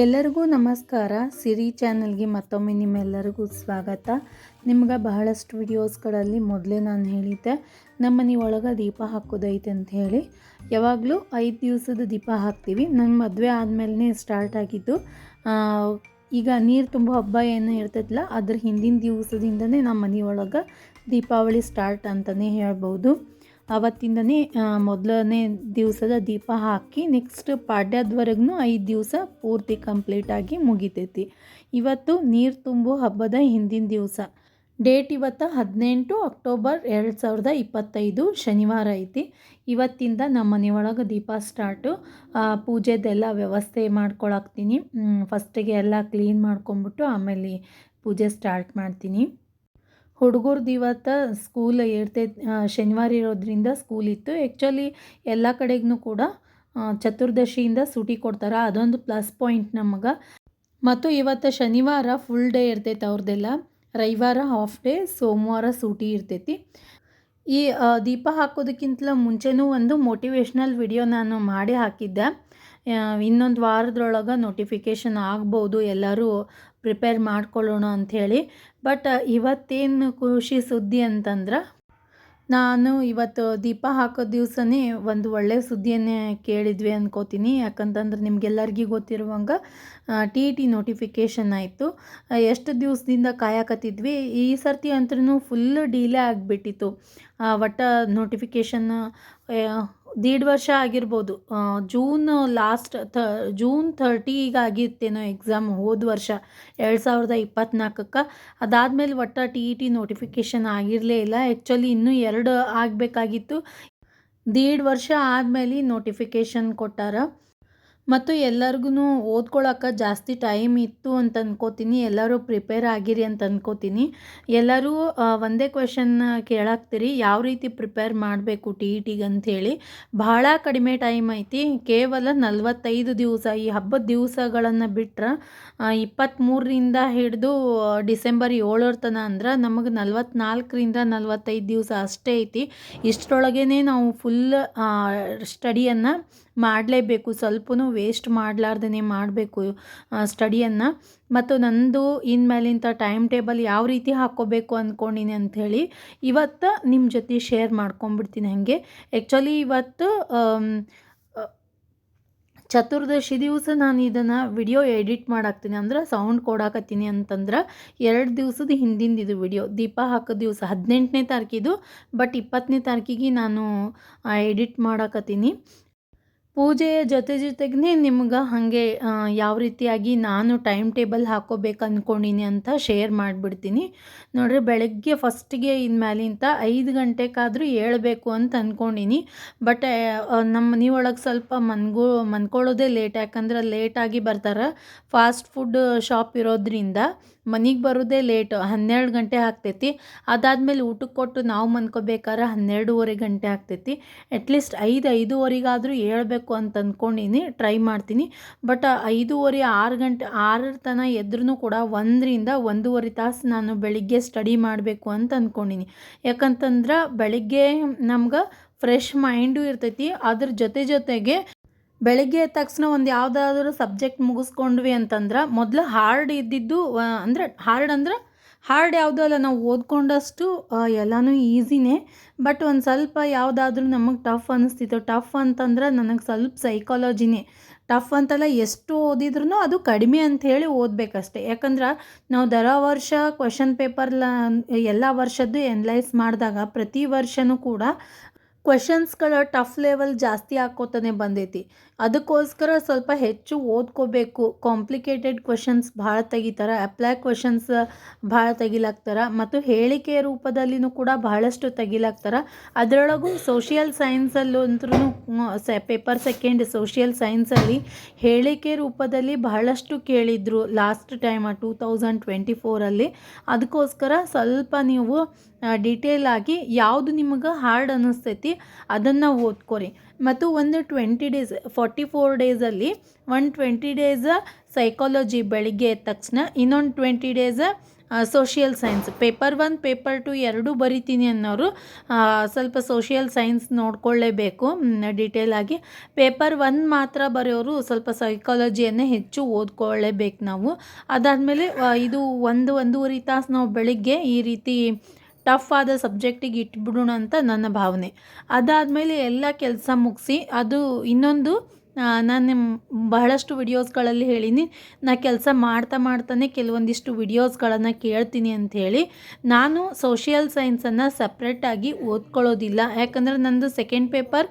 ಎಲ್ಲರಿಗೂ ನಮಸ್ಕಾರ. ಸಿರಿ ಚಾನಲ್ಗೆ ಮತ್ತೊಮ್ಮೆ ನಿಮ್ಮೆಲ್ಲರಿಗೂ ಸ್ವಾಗತ. ನಿಮ್ಗೆ ಬಹಳಷ್ಟು ವಿಡಿಯೋಸ್ಗಳಲ್ಲಿ ಮೊದಲೇ ನಾನು ಹೇಳಿದ್ದೆ, ನಮ್ಮ ಮನೆ ದೀಪ ಹಾಕೋದೈತೆ ಅಂತ ಹೇಳಿ. ಯಾವಾಗಲೂ ಐದು ದಿವಸದ ದೀಪ ಹಾಕ್ತೀವಿ. ನನ್ನ ಮದುವೆ ಆದಮೇಲೆ ಸ್ಟಾರ್ಟ್ ಆಗಿದ್ದು ಈಗ ನೀರು ತುಂಬ ಹಬ್ಬ ಏನು ಇರ್ತೈತಲ್ಲ, ಅದ್ರ ಹಿಂದಿನ ದಿವಸದಿಂದನೇ ನಮ್ಮ ಮನೆ ದೀಪಾವಳಿ ಸ್ಟಾರ್ಟ್ ಅಂತಲೇ ಹೇಳ್ಬೋದು. ಆವತ್ತಿಂದನೇ ಮೊದಲನೇ ದಿವಸದ ದೀಪ ಹಾಕಿ ನೆಕ್ಸ್ಟ್ ಪಾಡ್ಯದವರೆಗೂ ಐದು ದಿವಸ ಪೂರ್ತಿ ಕಂಪ್ಲೀಟಾಗಿ ಮುಗಿತೈತಿ. ಇವತ್ತು ನೀರು ತುಂಬೋ ಹಬ್ಬದ ಹಿಂದಿನ ದಿವಸ. ಡೇಟ್ ಇವತ್ತು ಹದಿನೆಂಟು ಅಕ್ಟೋಬರ್ ಎರಡು ಸಾವಿರದ ಇಪ್ಪತ್ತೈದು ಶನಿವಾರ ಐತಿ. ಇವತ್ತಿಂದ ನಮ್ಮ ಮನೆಯೊಳಗೆ ದೀಪ ಸ್ಟಾರ್ಟು ಪೂಜೆದೆಲ್ಲ ವ್ಯವಸ್ಥೆ ಮಾಡ್ಕೊಳಕ್ತೀನಿ. ಫಸ್ಟಿಗೆ ಎಲ್ಲ ಕ್ಲೀನ್ ಮಾಡ್ಕೊಂಬಿಟ್ಟು ಆಮೇಲೆ ಪೂಜೆ ಸ್ಟಾರ್ಟ್ ಮಾಡ್ತೀನಿ. ಹುಡುಗರ್ದು ಇವತ್ತು ಸ್ಕೂಲ್ ಇರ್ತೈತೆ ಶನಿವಾರ ಇರೋದ್ರಿಂದ ಸ್ಕೂಲ್ ಇತ್ತು. ಆ್ಯಕ್ಚುಲಿ ಎಲ್ಲ ಕಡೆಗೂ ಕೂಡ ಚತುರ್ದಶಿಯಿಂದ ಸೂಟಿ ಕೊಡ್ತಾರೆ. ಅದೊಂದು ಪ್ಲಸ್ ಪಾಯಿಂಟ್ ನಮಗೆ ಮತ್ತು ಇವತ್ತು ಶನಿವಾರ ಫುಲ್ ಡೇ ಇರ್ತೈತೆ ಅವ್ರದ್ದೆಲ್ಲ ರವಿವಾರ ಹಾಫ್ ಡೇ ಸೋಮವಾರ ಸೂಟಿ ಇರ್ತೈತಿ. ಈ ದೀಪ ಹಾಕೋದಕ್ಕಿಂತಲೂ ಮುಂಚೆನೂ ಒಂದು ಮೋಟಿವೇಶ್ನಲ್ ವಿಡಿಯೋ ನಾನು ಮಾಡಿ ಹಾಕಿದ್ದೆ. ಇನ್ನೊಂದು ವಾರದೊಳಗೆ ನೋಟಿಫಿಕೇಷನ್ ಆಗ್ಬೋದು, ಎಲ್ಲರೂ ಪ್ರಿಪೇರ್ ಮಾಡ್ಕೊಳ್ಳೋಣ ಅಂಥೇಳಿ ಬಟ್ ಇವತ್ತೇನು ಖುಷಿ ಸುದ್ದಿ ಅಂತಂದ್ರೆ, ನಾನು ಇವತ್ತು ದೀಪ ಹಾಕೋ ದಿವಸನೇ ಒಂದು ಒಳ್ಳೆಯ ಸುದ್ದಿಯನ್ನೇ ಕೇಳಿದ್ವಿ ಅನ್ಕೋತೀನಿ. ಯಾಕಂತಂದ್ರೆ ನಿಮ್ಗೆಲ್ಲರಿಗೂ ಗೊತ್ತಿರುವಂಗೆ ಟಿ ಟಿ ನೋಟಿಫಿಕೇಷನ್ ಆಯಿತು. ಎಷ್ಟು ದಿವಸದಿಂದ ಕಾಯಕತ್ತಿದ್ವಿ, ಈ ಸರ್ತಿ ಅಂತೂ ಫುಲ್ ಡಿಲೇ ಆಗಿಬಿಟ್ಟಿತ್ತು. ಒಟ್ಟು ನೋಟಿಫಿಕೇಷನ್ ದೀಡ್ ವರ್ಷ ಆಗಿರ್ಬೋದು. ಜೂನ್ ಲಾಸ್ಟ್ ಥ ಜೂನ್ ಥರ್ಟಿಗೆ ಆಗಿತ್ತೇನೋ ಎಕ್ಸಾಮ್ ಹೋದ ವರ್ಷ, ಎರಡು ಸಾವಿರದ ಇಪ್ಪತ್ತ್ನಾಲ್ಕಕ್ಕೆ ಅದಾದಮೇಲೆ ಒಟ್ಟು ಟಿ ಇ ಟಿ ನೋಟಿಫಿಕೇಷನ್ ಆಗಿರಲೇ ಇಲ್ಲ. ಆ್ಯಕ್ಚುಲಿ ಇನ್ನೂ ಎರಡು ಆಗಬೇಕಾಗಿತ್ತು. ದೀಡ್ ವರ್ಷ ಆದಮೇಲೆ ನೋಟಿಫಿಕೇಷನ್ ಕೊಟ್ಟಾರ. ಮತ್ತು ಎಲ್ಲರಿಗೂ ಓದ್ಕೊಳಕ್ಕೆ ಜಾಸ್ತಿ ಟೈಮ್ ಇತ್ತು ಅಂತ ಅಂದ್ಕೋತೀನಿ ಎಲ್ಲರೂ ಪ್ರಿಪೇರ್ ಆಗಿರಿ ಅಂತ ಅಂದ್ಕೋತೀನಿ ಎಲ್ಲರೂ ಒಂದೇ ಕ್ವೆಶನ್ ಕೇಳಾಕ್ತೀರಿ. ಯಾವ ರೀತಿ ಪ್ರಿಪೇರ್ ಮಾಡಬೇಕು ಟಿ ಇ ಟಿಗೆ ಅಂಥೇಳಿ ಭಾಳ ಕಡಿಮೆ ಟೈಮ್ ಐತಿ. ಕೇವಲ ನಲವತ್ತೈದು ದಿವಸ, ಈ ಹಬ್ಬದ ದಿವಸಗಳನ್ನು ಬಿಟ್ಟರೆ ಇಪ್ಪತ್ತ್ಮೂರರಿಂದ ಹಿಡಿದು ಡಿಸೆಂಬರ್ ಏಳರ ತನ ಅಂದ್ರೆ ನಮಗೆ ನಲ್ವತ್ನಾಲ್ಕರಿಂದ ನಲವತ್ತೈದು ದಿವಸ ಅಷ್ಟೇ ಐತಿ. ಇಷ್ಟರೊಳಗೇ ನಾವು ಫುಲ್ ಸ್ಟಡಿಯನ್ನು ಮಾಡಲೇಬೇಕು. ಸ್ವಲ್ಪನೂ ವೇಸ್ಟ್ ಮಾಡಲಾರ್ದೇ ಮಾಡಬೇಕು ಸ್ಟಡಿಯನ್ನು ಮತ್ತು ನಂದು ಇನ್ಮೇಲಿಂತ ಟೈಮ್ ಟೇಬಲ್ ಯಾವ ರೀತಿ ಹಾಕ್ಕೋಬೇಕು ಅಂದ್ಕೊಂಡಿನಿ ಅಂಥೇಳಿ ಇವತ್ತು ನಿಮ್ಮ ಜೊತೆ ಶೇರ್ ಮಾಡ್ಕೊಂಬಿಡ್ತೀನಿ ಹಾಗೆ. ಆ್ಯಕ್ಚುಲಿ ಇವತ್ತು ಚತುರ್ದಶಿ ದಿವಸ ನಾನು ಇದನ್ನು ವಿಡಿಯೋ ಎಡಿಟ್ ಮಾಡಾಕ್ತೀನಿ ಅಂದ್ರೆ ಸೌಂಡ್ ಕೊಡಾಕತ್ತೀನಿ ಅಂತಂದ್ರೆ ಎರಡು ದಿವಸದ ಹಿಂದಿಂದ ಇದು ವಿಡಿಯೋ ದೀಪ ಹಾಕೋ ದಿವಸ ಹದಿನೆಂಟನೇ ತಾರೀಕಿದು ಬಟ್ ಇಪ್ಪತ್ತನೇ ತಾರೀಕಿಗೆ ನಾನು ಎಡಿಟ್ ಮಾಡಾಕತ್ತೀನಿ. ಪೂಜೆಯ ಜೊತೆ ಜೊತೆಗೇ ನಿಮ್ಗೆ ಹಾಗೆ ಯಾವ ರೀತಿಯಾಗಿ ನಾನು ಟೈಮ್ ಟೇಬಲ್ ಹಾಕೋಬೇಕು ಅಂದ್ಕೊಂಡಿನಿ ಅಂತ ಶೇರ್ ಮಾಡಿಬಿಡ್ತೀನಿ. ನೋಡ್ರಿ, ಬೆಳಗ್ಗೆ ಫಸ್ಟಿಗೆ ಇನ್ಮೇಲಿಂದ ಐದು ಗಂಟೆಗಾದರೂ ಏಳಬೇಕು ಅಂತ ಅಂದ್ಕೊಂಡಿನಿ ಬಟ್ ನಮ್ಮ ಮನೆಯೊಳಗೆ ಸ್ವಲ್ಪ ಮನ್ಗೋ, ಮನ್ಕೊಳ್ಳೋದೇ ಲೇಟ್ ಯಾಕಂದ್ರೆ ಲೇಟಾಗಿ ಬರ್ತಾರೆ. ಫಾಸ್ಟ್ ಫುಡ್ ಶಾಪ್ ಇರೋದ್ರಿಂದ ಮನೆಗೆ ಬರೋದೇ ಲೇಟ್, ಹನ್ನೆರಡು ಗಂಟೆ ಆಗ್ತೈತಿ. ಅದಾದಮೇಲೆ ಊಟಕ್ಕೆ ಕೊಟ್ಟು ನಾವು ಮನ್ಕೋಬೇಕಾದ್ರೆ ಹನ್ನೆರಡೂವರೆ ಗಂಟೆ ಆಗ್ತೈತಿ. ಅಟ್ಲೀಸ್ಟ್ ಐದು, ಐದೂವರೆಗಾದರೂ ಹೇಳಬೇಕು ಅಂತ ಅಂದ್ಕೊಂಡಿನಿ ಟ್ರೈ ಮಾಡ್ತೀನಿ. ಬಟ್ ಐದೂವರೆ, ಆರು ಗಂಟೆ ಆರರ ತನಕ ಎದ್ರೂ ಕೂಡ ಒಂದರಿಂದ ಒಂದೂವರೆ ತಾಸು ನಾನು ಬೆಳಿಗ್ಗೆ ಸ್ಟಡಿ ಮಾಡಬೇಕು ಅಂತ ಅಂದ್ಕೊಂಡಿನಿ ಯಾಕಂತಂದ್ರೆ ಬೆಳಿಗ್ಗೆ ನಮ್ಗೆ ಫ್ರೆಶ್ ಮೈಂಡು ಇರ್ತೈತಿ. ಅದ್ರ ಜೊತೆ ಜೊತೆಗೆ ಬೆಳಗ್ಗೆ ಎದ್ದ ತಕ್ಷಣ ಒಂದು ಯಾವುದಾದ್ರೂ ಸಬ್ಜೆಕ್ಟ್ ಮುಗಿಸ್ಕೊಂಡ್ವಿ ಅಂತಂದ್ರೆ ಮೊದಲು ಹಾರ್ಡ್ ಇದ್ದಿದ್ದು ಅಂದರೆ ಹಾರ್ಡ್ ಅಂದ್ರೆ ಹಾರ್ಡ್ ಯಾವುದೂ ಅಲ್ಲ, ನಾವು ಓದ್ಕೊಂಡಷ್ಟು ಎಲ್ಲನೂ ಈಸಿನೇ. ಬಟ್ ಒಂದು ಸ್ವಲ್ಪ ಯಾವುದಾದ್ರೂ ನಮಗೆ ಟಫ್ ಅನ್ನಿಸ್ತಿತ್ತು ಟಫ್ ಅಂತಂದ್ರೆ ನನಗೆ ಸ್ವಲ್ಪ ಸೈಕಾಲಜಿನೇ ಟಫ್ ಅಂತಲ್ಲ ಎಷ್ಟು ಓದಿದ್ರೂ ಅದು ಕಡಿಮೆ ಅಂಥೇಳಿ ಓದಬೇಕಷ್ಟೆ. ಯಾಕಂದ್ರೆ ನಾವು ದರ ವರ್ಷ ಕ್ವಶನ್ ಪೇಪರ್ಲ ಎಲ್ಲ ವರ್ಷದ್ದು ಎನ್ಲೈಸ್ ಮಾಡಿದಾಗ ಪ್ರತಿ ವರ್ಷವೂ ಕೂಡ ಕ್ವಶನ್ಸ್ಗಳ ಟಫ್ ಲೆವೆಲ್ ಜಾಸ್ತಿ ಆಕೋತಾನೆ ಬಂದೈತಿ. ಅದಕ್ಕೋಸ್ಕರ ಸ್ವಲ್ಪ ಹೆಚ್ಚು ಓದ್ಕೋಬೇಕು. ಕಾಂಪ್ಲಿಕೇಟೆಡ್ ಕ್ವಶನ್ಸ್ ಭಾಳ ತೆಗಿತಾರೆ ಅಪ್ಲೈ ಕ್ವಶನ್ಸ್ ಭಾಳ ತೆಗಿಲಾಕ್ತಾರ ಮತ್ತು ಹೇಳಿಕೆ ರೂಪದಲ್ಲಿನೂ ಕೂಡ ಬಹಳಷ್ಟು ತೆಗಿಲಾಕ್ತಾರ ಅದರೊಳಗೂ ಸೋಷಿಯಲ್ ಸೈನ್ಸಲ್ಲೂ ಅಂತೂ ಸೆ ಪೇಪರ್ ಸೆಕೆಂಡ್ ಸೋಷಿಯಲ್ ಸೈನ್ಸಲ್ಲಿ ಹೇಳಿಕೆ ರೂಪದಲ್ಲಿ ಬಹಳಷ್ಟು ಕೇಳಿದರು last time two thousand twenty ಫೋರಲ್ಲಿ ಅದಕ್ಕೋಸ್ಕರ ಸ್ವಲ್ಪ ನೀವು ಡೀಟೇಲ್ ಆಗಿ ಯಾವುದು ನಿಮಗೆ ಹಾರ್ಡ್ ಅನ್ನಿಸ್ತೈತಿ ಅದನ್ನು ಓದ್ಕೊರಿ. ಮತ್ತು ಒಂದು ಟ್ವೆಂಟಿ ಡೇಸ್ ಫಾರ್ಟಿ ಫೋರ್ ಡೇಸಲ್ಲಿ ಒನ್ ಟ್ವೆಂಟಿ ಡೇಸ್ ಸೈಕಾಲಜಿ ಬೆಳಿಗ್ಗೆ ಎದ್ದ ತಕ್ಷಣ ಇನ್ನೊಂದು twenty days social science paper one paper two ಎರಡೂ ಬರಿತೀನಿ ಅನ್ನೋರು ಸ್ವಲ್ಪ ಸೋಷಿಯಲ್ ಸೈನ್ಸ್ ನೋಡ್ಕೊಳ್ಳೇಬೇಕು ಡೀಟೇಲ್ ಆಗಿ. ಪೇಪರ್ ಒನ್ ಮಾತ್ರ ಬರೆಯೋರು ಸ್ವಲ್ಪ ಸೈಕಾಲಜಿಯನ್ನೇ ಹೆಚ್ಚು ಓದ್ಕೊಳ್ಳೇಬೇಕು ನಾವು. ಅದಾದಮೇಲೆ ಇದು ಒಂದು, ಒಂದೂವರೆ ತಾಸು ನಾವು ಬೆಳಿಗ್ಗೆ ಈ ರೀತಿ ಟಫ್ ಆದ ಸಬ್ಜೆಕ್ಟಿಗೆ ಇಟ್ಬಿಡೋಣ ಅಂತ ನನ್ನ ಭಾವನೆ. ಅದಾದಮೇಲೆ ಎಲ್ಲ ಕೆಲಸ ಮುಗಿಸಿ ಅದು ಇನ್ನೊಂದು ನಾನು ಬಹಳಷ್ಟು ವಿಡಿಯೋಸ್ಗಳಲ್ಲಿ ಹೇಳೀನಿ. ನಾ ಕೆಲಸ ಮಾಡ್ತಾ ಮಾಡ್ತಾನೆ ಕೆಲವೊಂದಿಷ್ಟು ವಿಡಿಯೋಸ್ಗಳನ್ನು ಕೇಳ್ತೀನಿ ಅಂತ ಹೇಳಿ ನಾನು ಸೋಷಿಯಲ್ ಸೈನ್ಸನ್ನು ಸಪ್ರೇಟಾಗಿ ಓದ್ಕೊಳ್ಳೋದಿಲ್ಲ. ಯಾಕಂದರೆ ನಂದು ಸೆಕೆಂಡ್ ಪೇಪರ್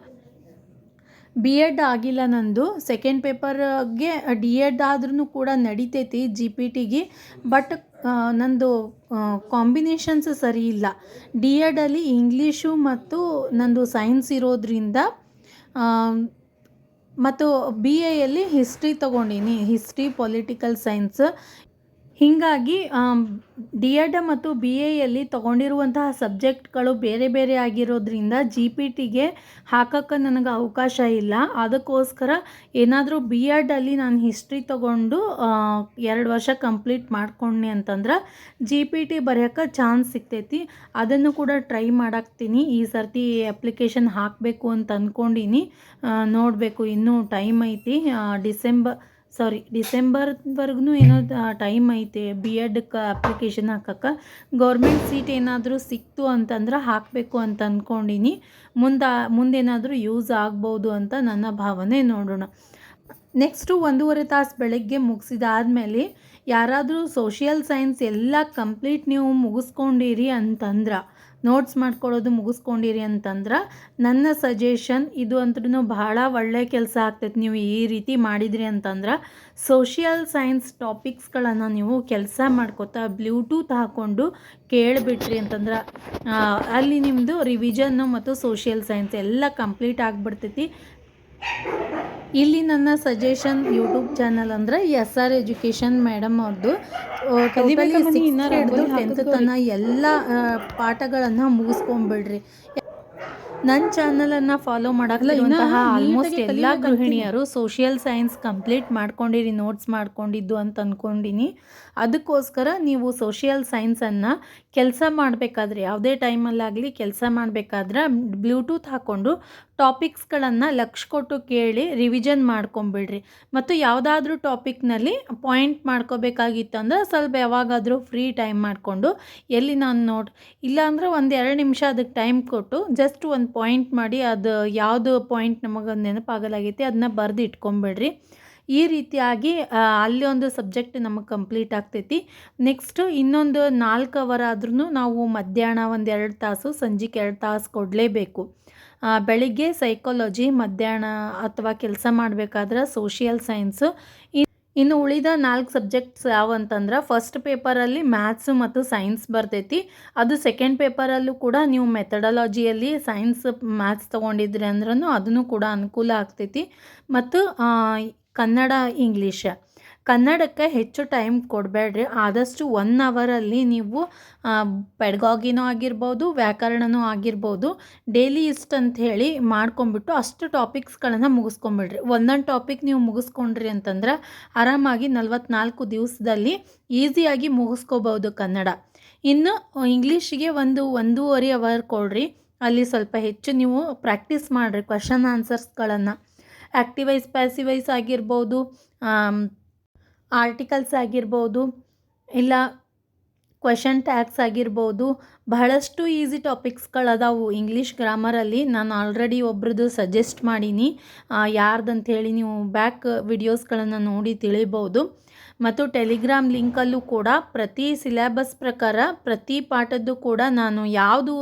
ಬಿ ಎಡ್ ಆಗಿಲ್ಲ ನಂದು. ಸೆಕೆಂಡ್ ಪೇಪರ್ಗೆ ಡಿ ಎಡ್ ಆದ್ರೂ ಕೂಡ ನಡಿತೈತಿ ಜಿ ಪಿ ಟಿಗೆ ಬಟ್ ನಂದು ಕಾಂಬಿನೇಷನ್ಸ್ ಸರಿ ಇಲ್ಲ. ಡಿ ಎಡಲ್ಲಿ ಇಂಗ್ಲೀಷು ಮತ್ತು ನಂದು ಸೈನ್ಸ್ ಇರೋದ್ರಿಂದ ಮತ್ತು ಬಿ ಎಯಲ್ಲಿ ಹಿಸ್ಟ್ರಿ ತೊಗೊಂಡೀನಿ ಹಿಸ್ಟ್ರಿ ಪೊಲಿಟಿಕಲ್ ಸೈನ್ಸ್ ಹೀಗಾಗಿ ಡಿ ಎಡ್ ಮತ್ತು ಬಿ ಎಯಲ್ಲಿ ತೊಗೊಂಡಿರುವಂತಹ ಸಬ್ಜೆಕ್ಟ್ಗಳು ಬೇರೆ ಬೇರೆ ಆಗಿರೋದ್ರಿಂದ ಜಿ ಪಿ ಟಿಗೆ ಹಾಕೋಕ್ಕೆ ನನಗೆ ಅವಕಾಶ ಇಲ್ಲ. ಅದಕ್ಕೋಸ್ಕರ ಏನಾದರೂ ಬಿ ಎಡಲ್ಲಿ ನಾನು ಹಿಸ್ಟ್ರಿ ತೊಗೊಂಡು ಎರಡು ವರ್ಷ ಕಂಪ್ಲೀಟ್ ಮಾಡ್ಕೊಂಡೆ ಅಂತಂದ್ರೆ ಜಿ ಪಿ ಟಿ ಬರೆಯೋಕ್ಕೆ ಚಾನ್ಸ್ ಸಿಗ್ತೈತಿ. ಅದನ್ನು ಕೂಡ ಟ್ರೈ ಮಾಡಾಕ್ತೀನಿ. ಈ ಸರ್ತಿ ಅಪ್ಲಿಕೇಶನ್ ಹಾಕಬೇಕು ಅಂತ ಅಂದ್ಕೊಂಡಿನಿ ನೋಡಬೇಕು. ಇನ್ನೂ ಟೈಮ್ ಐತಿ. ಡಿಸೆಂಬರ್ ಸಾರಿ ಡಿಸೆಂಬರ್ವರೆಗೂ ಏನೋ ಟೈಮ್ ಐತೆ ಬಿ ಎಡ್ಗೆ ಅಪ್ಲಿಕೇಶನ್ ಹಾಕಕ್ಕೆ. ಗೌರ್ಮೆಂಟ್ ಸೀಟ್ ಏನಾದರೂ ಸಿಕ್ತು ಅಂತಂದ್ರೆ ಹಾಕಬೇಕು ಅಂತ ಅಂದ್ಕೊಂಡಿನಿ ಮುಂದೆ, ಮುಂದೇನಾದರೂ ಯೂಸ್ ಆಗ್ಬೋದು ಅಂತ ನನ್ನ ಭಾವನೆ ನೋಡೋಣ. ನೆಕ್ಸ್ಟು ಒಂದೂವರೆ ತಾಸು ಬೆಳಗ್ಗೆ ಮುಗಿಸಿದಾದ್ಮೇಲೆ ಯಾರಾದರೂ ಸೋಷಿಯಲ್ ಸೈನ್ಸ್ ಎಲ್ಲ ಕಂಪ್ಲೀಟ್ ನೀವು ಮುಗಿಸ್ಕೊಂಡಿರಿ ಅಂತಂದ್ರೆ ನೋಟ್ಸ್ ಮಾಡ್ಕೊಳ್ಳೋದು ಮುಗಿಸ್ಕೊಂಡಿರಿ ಅಂತಂದ್ರೆ ನನ್ನ ಸಜೆಷನ್ ಇದು ಅಂತೂ ಬಹಳ ಒಳ್ಳೆಯ ಕೆಲಸ ಆಗ್ತೈತೆ. ನೀವು ಈ ರೀತಿ ಮಾಡಿದಿರಿ ಅಂತಂದ್ರೆ ಸೋಷಿಯಲ್ ಸೈನ್ಸ್ ಟಾಪಿಕ್ಸ್ಗಳನ್ನು ನೀವು ಕೆಲಸ ಮಾಡ್ಕೋತಾ ಬ್ಲೂಟೂತ್ ಹಾಕ್ಕೊಂಡು ಕೇಳಿಬಿಟ್ರಿ ಅಂತಂದ್ರೆ ಅಲ್ಲಿ ನಿಮ್ಮದು ರಿವಿಷನ್ನು ಮತ್ತು ಸೋಷಿಯಲ್ ಸೈನ್ಸ್ ಎಲ್ಲ ಕಂಪ್ಲೀಟ್ ಆಗಿಬಿಡ್ತೈತಿ. ಇಲ್ಲಿ ನನ್ನ ಸಜೆಷನ್ ಯೂಟ್ಯೂಬ್ ಚಾನಲ್ ಅಂದರೆ ಎಸ್ ಆರ್ ಎಜುಕೇಷನ್ ಮೇಡಮ್ ಅವ್ರದ್ದು ಹಿಡಿದು ಟೆಂತ್. ತನ ಎಲ್ಲ ಪಾಠಗಳನ್ನು ಮುಗಿಸ್ಕೊಂಬಿಡ್ರಿ. ನನ್ನ ಚಾನಲನ್ನು ಫಾಲೋ ಅಲ್ಲ, ಇಂತಹ ಆಲ್ಮೋಸ್ಟ್ ಎಲ್ಲ ಗೃಹಿಣಿಯರು ಸೋಷಿಯಲ್ ಸೈನ್ಸ್ ಕಂಪ್ಲೀಟ್ ಮಾಡ್ಕೊಂಡಿರಿ ನೋಟ್ಸ್ ಮಾಡ್ಕೊಂಡಿದ್ದು ಅಂತ ಅಂದ್ಕೊಂಡಿನಿ ಅದಕ್ಕೋಸ್ಕರ ನೀವು ಸೋಷಿಯಲ್ ಸೈನ್ಸನ್ನು ಕೆಲಸ ಮಾಡಬೇಕಾದ್ರೆ, ಯಾವುದೇ ಟೈಮಲ್ಲಾಗಲಿ ಕೆಲಸ ಮಾಡಬೇಕಾದ್ರೆ ಬ್ಲೂಟೂತ್ ಹಾಕ್ಕೊಂಡು ಟಾಪಿಕ್ಸ್ಗಳನ್ನು ಲಕ್ಷ ಕೊಟ್ಟು ಕೇಳಿ ರಿವಿಷನ್ ಮಾಡ್ಕೊಂಬಿಡ್ರಿ. ಮತ್ತು ಯಾವುದಾದ್ರೂ ಟಾಪಿಕ್ನಲ್ಲಿ ಪಾಯಿಂಟ್ ಮಾಡ್ಕೋಬೇಕಾಗಿತ್ತು ಅಂದರೆ ಸ್ವಲ್ಪ ಯಾವಾಗಾದರೂ ಫ್ರೀ ಟೈಮ್ ಮಾಡಿಕೊಂಡು ಎಲ್ಲಿ ನಾನು ನೋಡ್, ಇಲ್ಲಾಂದ್ರೆ ಒಂದು ಎರಡು ನಿಮಿಷ ಅದಕ್ಕೆ ಟೈಮ್ ಕೊಟ್ಟು ಜಸ್ಟ್ ಒಂದು ಪಾಯಿಂಟ್ ಮಾಡಿ ಅದು ಯಾವುದು ಪಾಯಿಂಟ್ ನಮಗೆ ನೆನಪಾಗಲಾಗೈತಿ ಅದನ್ನ ಬರೆದು ಇಟ್ಕೊಂಬಿಡ್ರಿ ಈ ರೀತಿಯಾಗಿ ಅಲ್ಲಿ ಒಂದು ಸಬ್ಜೆಕ್ಟ್ ನಮಗೆ ಕಂಪ್ಲೀಟ್ ಆಗ್ತೈತಿ. ನೆಕ್ಸ್ಟು ಇನ್ನೊಂದು ನಾಲ್ಕು ಅವರ್ ಆದ್ರೂ ನಾವು ಮಧ್ಯಾಹ್ನ ಒಂದು ಎರಡು ತಾಸು ಸಂಜೆಗೆ ಎರಡು ತಾಸು ಕೊಡಲೇಬೇಕು. ಬೆಳಿಗ್ಗೆ ಸೈಕಾಲಜಿ, ಮಧ್ಯಾಹ್ನ ಅಥವಾ ಕೆಲಸ ಮಾಡಬೇಕಾದ್ರೆ ಸೋಷಿಯಲ್ ಸೈನ್ಸು. ಇನ್ನು ಉಳಿದ ನಾಲ್ಕು ಸಬ್ಜೆಕ್ಟ್ಸ್ ಯಾವಂತಂದ್ರೆ ಫಸ್ಟ್ ಪೇಪರಲ್ಲಿ ಮ್ಯಾಥ್ಸ್ ಮತ್ತು ಸೈನ್ಸ್ ಬರ್ತೈತಿ. ಅದು ಸೆಕೆಂಡ್ ಪೇಪರಲ್ಲೂ ಕೂಡ ನೀವು ಮೆಥಡಾಲಜಿಯಲ್ಲಿ ಸೈನ್ಸ್, ಮ್ಯಾಥ್ಸ್ ತೊಗೊಂಡಿದ್ರಿ ಅಂದ್ರೂ ಅದನ್ನು ಕೂಡ ಅನುಕೂಲ ಆಗ್ತೈತಿ. ಮತ್ತು ಕನ್ನಡ, ಇಂಗ್ಲೀಷ. ಕನ್ನಡಕ್ಕೆ ಹೆಚ್ಚು ಟೈಮ್ ಕೊಡಬೇಡ್ರಿ. ಆದಷ್ಟು ಒನ್ ಅವರಲ್ಲಿ ನೀವು ಪೆಡ್ಗಾಗಿನೂ ಆಗಿರ್ಬೋದು, ವ್ಯಾಕರಣನೂ ಆಗಿರ್ಬೋದು ಡೈಲಿ ಇಷ್ಟು ಅಂತ ಹೇಳಿ ಮಾಡ್ಕೊಂಬಿಟ್ಟು ಅಷ್ಟು ಟಾಪಿಕ್ಸ್ಗಳನ್ನು ಮುಗಿಸ್ಕೊಂಬಿಡ್ರಿ ಒಂದೊಂದು ಟಾಪಿಕ್ ನೀವು ಮುಗಿಸ್ಕೊಂಡ್ರಿ ಅಂತಂದ್ರೆ ಆರಾಮಾಗಿ ನಲ್ವತ್ನಾಲ್ಕು ದಿವಸದಲ್ಲಿ ಈಸಿಯಾಗಿ ಮುಗಿಸ್ಕೋಬೋದು ಕನ್ನಡ. ಇನ್ನು ಇಂಗ್ಲೀಷಿಗೆ ಒಂದು ಒಂದೂವರೆ ಅವರ್ ಕೊಡ್ರಿ. ಅಲ್ಲಿ ಸ್ವಲ್ಪ ಹೆಚ್ಚು ನೀವು ಪ್ರಾಕ್ಟೀಸ್ ಮಾಡಿರಿ ಕ್ವಶನ್ ಆನ್ಸರ್ಸ್ಗಳನ್ನು ಆ್ಯಕ್ಟಿವೈಸ್ ಪ್ಯಾಸಿವೈಸ್ ಆಗಿರ್ಬೋದು ಆರ್ಟಿಕಲ್ಸ್ ಆಗಿರ್ಬೋದು, ಇಲ್ಲ ಕ್ವೆಶನ್ ಟ್ಯಾಕ್ಸ್ ಆಗಿರ್ಬೋದು, ಬಹಳಷ್ಟು ಈಸಿ ಟಾಪಿಕ್ಸ್ಗಳದಾವು ಇಂಗ್ಲೀಷ್ ಗ್ರಾಮರಲ್ಲಿ. ನಾನು ಆಲ್ರೆಡಿ ಒಬ್ರದ್ದು ಸಜೆಸ್ಟ್ ಮಾಡೀನಿ. ಯಾರ್ದಂತ ಹೇಳಿ ನೀವು ಬ್ಯಾಕ್ ವಿಡಿಯೋಸ್ಗಳನ್ನು ನೋಡಿ ತಿಳಿಬೋದು. ಮತ್ತು ಟೆಲಿಗ್ರಾಮ್ ಲಿಂಕಲ್ಲೂ ಕೂಡ ಪ್ರತಿ ಸಿಲೆಬಸ್ ಪ್ರಕಾರ ಪ್ರತಿ ಪಾಠದ್ದು ಕೂಡ ನಾನು ಯಾವುದು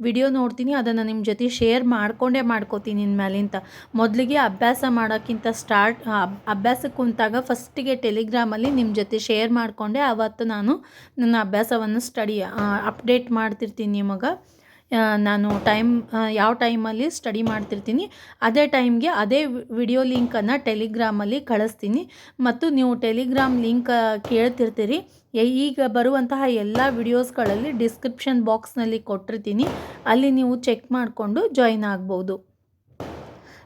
ವಿಡಿಯೋ ನೋಡ್ತೀನಿ ಅದನ್ನು ನಿಮ್ಮ ಜೊತೆ ಶೇರ್ ಮಾಡಿಕೊಂಡೇ ಮಾಡ್ಕೋತೀನಿ ಇನ್ಮೇಲಿಂತ ಮೊದಲಿಗೆ ಅಭ್ಯಾಸ ಮಾಡೋಕ್ಕಿಂತ ಸ್ಟಾರ್ಟ್ ಅಭ್ಯಾಸಕ್ಕೆ ಕುಂತಾಗ ಫಸ್ಟಿಗೆ ಟೆಲಿಗ್ರಾಮಲ್ಲಿ ನಿಮ್ಮ ಜೊತೆ ಶೇರ್ ಮಾಡಿಕೊಂಡೆ ಅವತ್ತು ನಾನು ನನ್ನ ಅಭ್ಯಾಸವನ್ನು ಸ್ಟಡಿ ಅಪ್ಡೇಟ್ ಮಾಡ್ತಿರ್ತೀನಿ ನಿಮಗೆ. ನಾನು ಟೈಮ್ ಯಾವ ಟೈಮಲ್ಲಿ ಸ್ಟಡಿ ಮಾಡ್ತಿರ್ತೀನಿ, ಅದೇ ಟೈಮ್ಗೆ ಅದೇ ವಿಡಿಯೋ ಲಿಂಕನ್ನು ಟೆಲಿಗ್ರಾಮಲ್ಲಿ ಕಳಿಸ್ತೀನಿ. ಮತ್ತು ನೀವು ಟೆಲಿಗ್ರಾಮ್ ಲಿಂಕ್ ಕೇಳ್ತಿರ್ತೀರಿ ಈಗ ಬರುವಂತಹ ಎಲ್ಲ ವಿಡಿಯೋಸ್ಗಳಲ್ಲಿ ಡಿಸ್ಕ್ರಿಪ್ಷನ್ ಬಾಕ್ಸ್ನಲ್ಲಿ ಕೊಟ್ಟಿರ್ತೀನಿ, ಅಲ್ಲಿ ನೀವು ಚೆಕ್ ಮಾಡಿಕೊಂಡು ಜಾಯಿನ್ ಆಗ್ಬೋದು.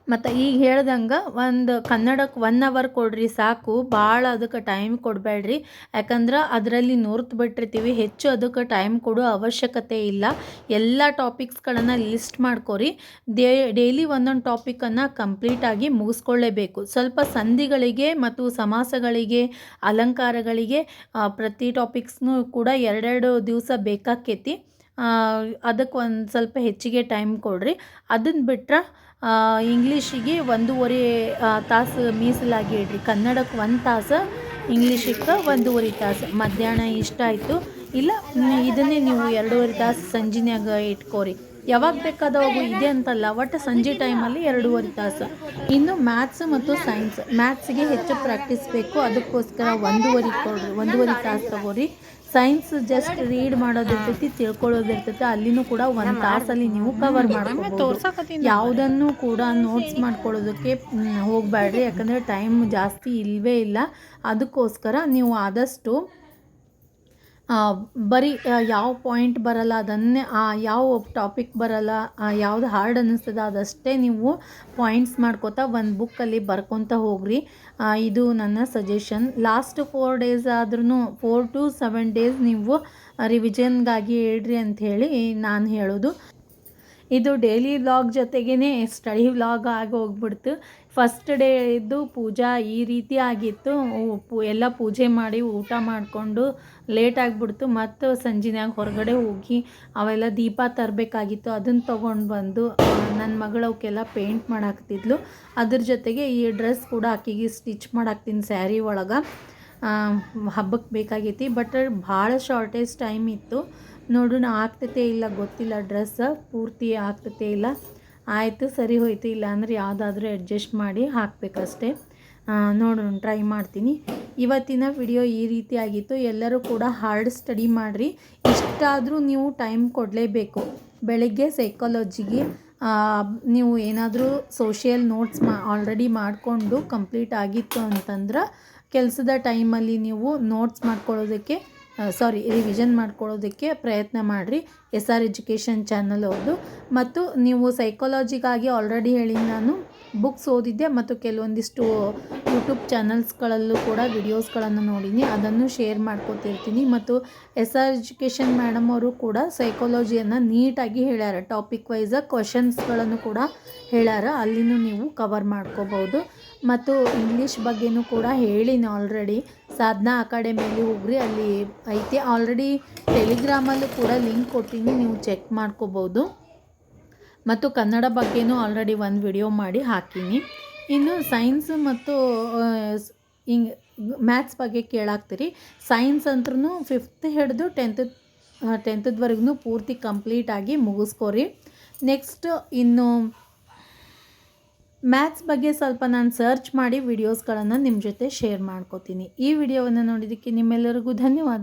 ಮತ್ತು ಈಗ ಹೇಳ್ದಂಗೆ ಒಂದು ಕನ್ನಡಕ್ಕೆ ಒನ್ ಅವರ್ ಕೊಡ್ರಿ ಸಾಕು. ಭಾಳ ಅದಕ್ಕೆ ಟೈಮ್ ಕೊಡಬೇಡ್ರಿ ಯಾಕಂದ್ರೆ ಅದರಲ್ಲಿ ನೋರ್ತು ಬಿಟ್ಟಿರ್ತೀವಿ. ಹೆಚ್ಚು ಅದಕ್ಕೆ ಟೈಮ್ ಕೊಡೋ ಅವಶ್ಯಕತೆ ಇಲ್ಲ. ಎಲ್ಲ ಟಾಪಿಕ್ಸ್ಗಳನ್ನು ಲಿಸ್ಟ್ ಮಾಡ್ಕೊರಿ. ದೇ ಡೈಲಿ ಒಂದೊಂದು ಟಾಪಿಕನ್ನು ಕಂಪ್ಲೀಟಾಗಿ ಮುಗಿಸ್ಕೊಳ್ಳೇಬೇಕು ಸ್ವಲ್ಪ ಸಂಧಿಗಳಿಗೆ ಮತ್ತು ಸಮಾಸಗಳಿಗೆ, ಅಲಂಕಾರಗಳಿಗೆ ಪ್ರತಿ ಟಾಪಿಕ್ಸ್ನೂ ಕೂಡ ಎರಡೆರಡು ದಿವಸ ಬೇಕಾಕೈತಿ. ಅದಕ್ಕೆ ಒಂದು ಸ್ವಲ್ಪ ಹೆಚ್ಚಿಗೆ ಟೈಮ್ ಕೊಡ್ರಿ. ಅದನ್ನು ಬಿಟ್ರೆ ಇಂಗ್ಲೀಷಿಗೆ ಒಂದೂವರೆ ತಾಸು ಮೀಸಲಾಗಿ ಇಡ್ರಿ. ಕನ್ನಡಕ್ಕೆ ಒಂದು ತಾಸು ಇಂಗ್ಲೀಷಿಗೆ ಒಂದೂವರೆ ತಾಸು. ಮಧ್ಯಾಹ್ನ ಇಷ್ಟ ಆಯಿತು. ಇಲ್ಲ ಇದನ್ನೇ ನೀವು ಎರಡೂವರೆ ತಾಸು ಸಂಜಿನಾಗ ಇಟ್ಕೋರಿ. ಯಾವಾಗ ಬೇಕಾದವಾಗ ಇದೆ ಅಂತಲ್ಲ ಒಟ್ಟು ಸಂಜೆ ಟೈಮಲ್ಲಿ ಎರಡೂವರೆ ತಾಸು. ಇನ್ನು ಮ್ಯಾಥ್ಸ್ ಮತ್ತು ಸೈನ್ಸ್ ಮ್ಯಾಥ್ಸ್ಗೆ ಹೆಚ್ಚು ಪ್ರಾಕ್ಟೀಸ್ ಬೇಕು ಅದಕ್ಕೋಸ್ಕರ ಒಂದೂವರೆ ಕೊಡ್ರಿ ಒಂದೂವರೆ ತಾಸು ತಗೋರಿ. ಸೈನ್ಸ್ ಜಸ್ಟ್ ರೀಡ್ ಮಾಡೋದಿರ್ತೈತಿ ತಿಳ್ಕೊಳ್ಳೋದಿರ್ತೈತಿ ಅಲ್ಲಿನೂ ಕೂಡ ಒಂದು ತಾಸಲ್ಲಿ ನೀವು ಕವರ್ ತೋರ್ಸಾಕತ್ತೀನಿ ಯಾವುದನ್ನು ಕೂಡ ನೋಟ್ಸ್ ಮಾಡ್ಕೊಳ್ಳೋದಕ್ಕೆ ಹೋಗಬೇಡ್ರಿ ಯಾಕಂದರೆ ಟೈಮ್ ಜಾಸ್ತಿ ಇಲ್ಲವೇ ಇಲ್ಲ. ಅದಕ್ಕೋಸ್ಕರ ನೀವು ಆದಷ್ಟು ಬರೀ ಯಾವ ಪಾಯಿಂಟ್ ಬರಲ್ಲ, ಅದನ್ನೇ, ಆ, ಯಾವ ಟಾಪಿಕ್ ಬರಲ್ಲ ಯಾವ್ದು ಹಾರ್ಡ್ ಅನ್ನಿಸ್ತದ, ಅದಷ್ಟೇ ನೀವು ಪಾಯಿಂಟ್ಸ್ ಮಾಡ್ಕೋತಾ ಒಂದು ಬುಕ್ಕಲ್ಲಿ ಬರ್ಕೊತ ಹೋಗ್ರಿ. ಇದು ನನ್ನ ಸಜೆಷನ್ ಲಾಸ್ಟ್ ಫೋರ್ ಡೇಸ್ ಆದ್ರೂ ಫೋರ್ ಟು ಸೆವೆನ್ ಡೇಸ್ ನೀವು ರಿವಿಷನ್ಗಾಗಿ ಇಡ್ರಿ ಅಂಥೇಳಿ ನಾನು ಹೇಳೋದು. ಇದು ಡೈಲಿ ವ್ಲಾಗ್ ಜೊತೆಗೇ ಸ್ಟಡಿ ವ್ಲಾಗ್ ಆಗಿ ಹೋಗ್ಬಿಡ್ತು. ಫಸ್ಟ್ ಡೇ ಇದ್ದು ಪೂಜಾ ಈ ರೀತಿ ಆಗಿತ್ತು. ಎಲ್ಲ ಪೂಜೆ ಮಾಡಿ ಊಟ ಮಾಡಿಕೊಂಡು ಲೇಟ್ ಆಗಿಬಿಡ್ತು. ಮತ್ತು ಸಂಜೆನಾಗ ಹೊರಗಡೆ ಹೋಗಿ ಅವೆಲ್ಲ ದೀಪ ತರಬೇಕಾಗಿತ್ತು. ಅದನ್ನು ತೊಗೊಂಡು ಬಂದು ನನ್ನ ಮಗಳು ಅವಕ್ಕೆಲ್ಲ ಪೇಂಟ್ ಮಾಡಾಕ್ತಿದ್ಲು. ಅದ್ರ ಜೊತೆಗೆ ಈ ಡ್ರೆಸ್ ಕೂಡ ಆಕೆಗೆ ಸ್ಟಿಚ್ ಮಾಡಾಕ್ತೀನಿ ಸ್ಯಾರಿ ಒಳಗೆ. ಹಬ್ಬಕ್ಕೆ ಬೇಕಾಗೈತಿ. ಬಟ್ ಭಾಳ ಶಾರ್ಟೇಜ್ ಟೈಮ್ ಇತ್ತು. ನೋಡೋಣ ಆಗ್ತೈತೆ ಇಲ್ಲ ಗೊತ್ತಿಲ್ಲ, ಡ್ರೆಸ್ ಪೂರ್ತಿ ಆಗ್ತೈತೆ ಇಲ್ಲ. ಆಯಿತು, ಸರಿ ಹೋಯ್ತು. ಇಲ್ಲ ಅಂದರೆ ಯಾವುದಾದ್ರೂ ಅಡ್ಜಸ್ಟ್ ಮಾಡಿ ಹಾಕಬೇಕಷ್ಟೇ. ನೋಡೋಣ ಟ್ರೈ ಮಾಡ್ತೀನಿ. ಇವತ್ತಿನ ವಿಡಿಯೋ ಈ ರೀತಿ ಆಗಿತ್ತು. ಎಲ್ಲರೂ ಕೂಡ ಹಾರ್ಡ್ ಸ್ಟಡಿ ಮಾಡಿರಿ. ಇಷ್ಟಾದರೂ ನೀವು ಟೈಮ್ ಕೊಡಲೇಬೇಕು. ಬೆಳಗ್ಗೆ ಸೈಕಾಲಜಿಗೆ ನೀವು ಏನಾದರೂ ಸೋಷಿಯಲ್ ನೋಟ್ಸ್ ಮಾ, ಆಲ್ರೆಡಿ ಮಾಡಿಕೊಂಡು ಕಂಪ್ಲೀಟ್ ಆಗಿತ್ತು ಅಂತಂದ್ರೆ ಕೆಲಸದ ಟೈಮಲ್ಲಿ ನೀವು ನೋಟ್ಸ್ ಮಾಡ್ಕೊಳ್ಳೋದಕ್ಕೆ ಸಾರಿ ರಿವಿಷನ್ ಮಾಡ್ಕೊಳ್ಳೋದಕ್ಕೆ ಪ್ರಯತ್ನ ಮಾಡಿರಿ. ಎಸ್ ಆರ್ ಎಜುಕೇಷನ್ ಚಾನಲ್ ಅವರು ಮತ್ತು ನೀವು ಸೈಕಾಲಜಿಗಾಗಿ ಆಲ್ರೆಡಿ ಹೇಳಿ, ನಾನು ಬುಕ್ಸ್ ಓದಿದ್ದೆ ಮತ್ತು ಕೆಲವೊಂದಿಷ್ಟು ಯೂಟ್ಯೂಬ್ ಚಾನಲ್ಸ್ಗಳಲ್ಲೂ ಕೂಡ ವಿಡಿಯೋಸ್ಗಳನ್ನು ನೋಡೀನಿ. ಅದನ್ನು ಶೇರ್ ಮಾಡ್ಕೋತಿರ್ತೀನಿ. ಮತ್ತು ಎಸ್ ಆರ್ ಎಜುಕೇಷನ್ ಮೇಡಮ್ ಅವರು ಕೂಡ ಸೈಕೋಲಜಿಯನ್ನು ನೀಟಾಗಿ ಹೇಳ್ಯಾರ. ಟಾಪಿಕ್ ವೈಸ ಕ್ವಶನ್ಸ್ಗಳನ್ನು ಕೂಡ ಹೇಳ್ಯಾರ. ಅಲ್ಲಿನೂ ನೀವು ಕವರ್ ಮಾಡ್ಕೋಬೋದು ಮತ್ತು ಇಂಗ್ಲೀಷ್ ಬಗ್ಗೆನೂ ಕೂಡ ಹೇಳಿನಿ ಆಲ್ರೆಡಿ ಸಾಧನಾ ಅಕಾಡೆಮಿಯಲ್ಲಿ ಹೋಗ್ರಿ, ಅಲ್ಲಿ ಐತೆ. ಆಲ್ರೆಡಿ ಟೆಲಿಗ್ರಾಮಲ್ಲೂ ಕೂಡ ಲಿಂಕ್ ಕೊಟ್ಟಿನಿ, ನೀವು ಚೆಕ್ ಮಾಡ್ಕೋಬೋದು ಮತ್ತು ಕನ್ನಡ ಬಗ್ಗೆನೂ ಆಲ್ರೆಡಿ ಒಂದು ವಿಡಿಯೋ ಮಾಡಿ ಹಾಕೀನಿ. ಇನ್ನು ಸೈನ್ಸ್ ಮತ್ತು ಹಿಂಗ್ ಮ್ಯಾಥ್ಸ್ ಬಗ್ಗೆ ಕೇಳಾಕ್ತೀರಿ. ಸೈನ್ಸ್ ಅಂದ್ರೂ ಫಿಫ್ತ್ ಹಿಡಿದು ಟೆಂತ್ ಟೆಂತದ್ವರೆಗೂ ಪೂರ್ತಿ ಕಂಪ್ಲೀಟಾಗಿ ಮುಗಿಸ್ಕೋರಿ. ನೆಕ್ಸ್ಟ್ ಇನ್ನು ಮ್ಯಾಥ್ಸ್ ಬಗ್ಗೆ ಸ್ವಲ್ಪ ನಾನು ಸರ್ಚ್ ಮಾಡಿ ವಿಡಿಯೋಸ್ಗಳನ್ನು ನಿಮ್ಮ ಜೊತೆ ಶೇರ್ ಮಾಡ್ಕೋತೀನಿ. ಈ ವಿಡಿಯೋವನ್ನು ನೋಡಿದ್ದಕ್ಕೆ ನಿಮ್ಮೆಲ್ಲರಿಗೂ ಧನ್ಯವಾದ.